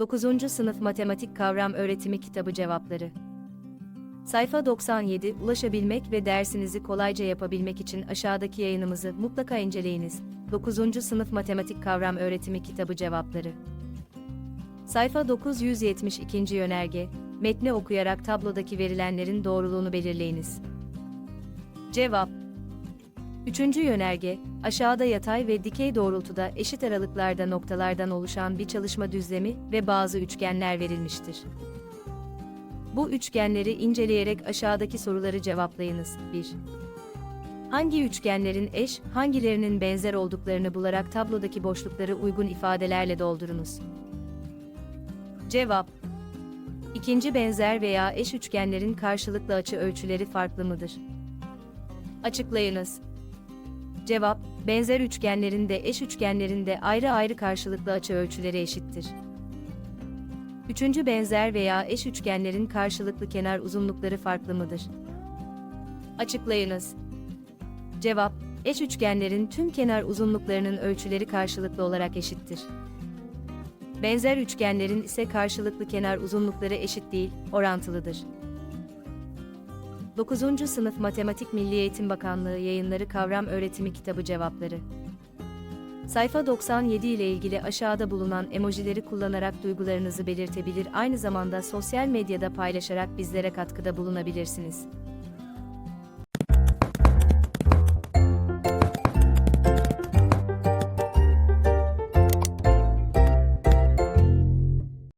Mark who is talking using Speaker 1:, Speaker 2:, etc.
Speaker 1: 9. Sınıf Matematik Kavram Öğretimi Kitabı Cevapları Sayfa 97 Ulaşabilmek ve dersinizi kolayca yapabilmek için aşağıdaki yayınımızı mutlaka inceleyiniz. 9. Sınıf Matematik Kavram Öğretimi Kitabı Cevapları Sayfa 972. Yönerge Metni okuyarak tablodaki verilenlerin doğruluğunu belirleyiniz. Cevap Üçüncü yönerge, aşağıda yatay ve dikey doğrultuda eşit aralıklarda noktalardan oluşan bir çalışma düzlemi ve bazı üçgenler verilmiştir. Bu üçgenleri inceleyerek aşağıdaki soruları cevaplayınız. 1. Hangi üçgenlerin eş, hangilerinin benzer olduklarını bularak tablodaki boşlukları uygun ifadelerle doldurunuz. Cevap İkinci benzer veya eş üçgenlerin karşılıklı açı ölçüleri farklı mıdır? Açıklayınız. Cevap, benzer üçgenlerin de eş üçgenlerin de ayrı ayrı karşılıklı açı ölçüleri eşittir. Üçüncü benzer veya eş üçgenlerin karşılıklı kenar uzunlukları farklı mıdır? Açıklayınız. Cevap, eş üçgenlerin tüm kenar uzunluklarının ölçüleri karşılıklı olarak eşittir. Benzer üçgenlerin ise karşılıklı kenar uzunlukları eşit değil, orantılıdır. 9. Sınıf Matematik Milli Eğitim Bakanlığı Yayınları Kavram Öğretimi Kitabı Cevapları Sayfa 97 ile ilgili aşağıda bulunan emojileri kullanarak duygularınızı belirtebilir aynı zamanda sosyal medyada paylaşarak bizlere katkıda bulunabilirsiniz.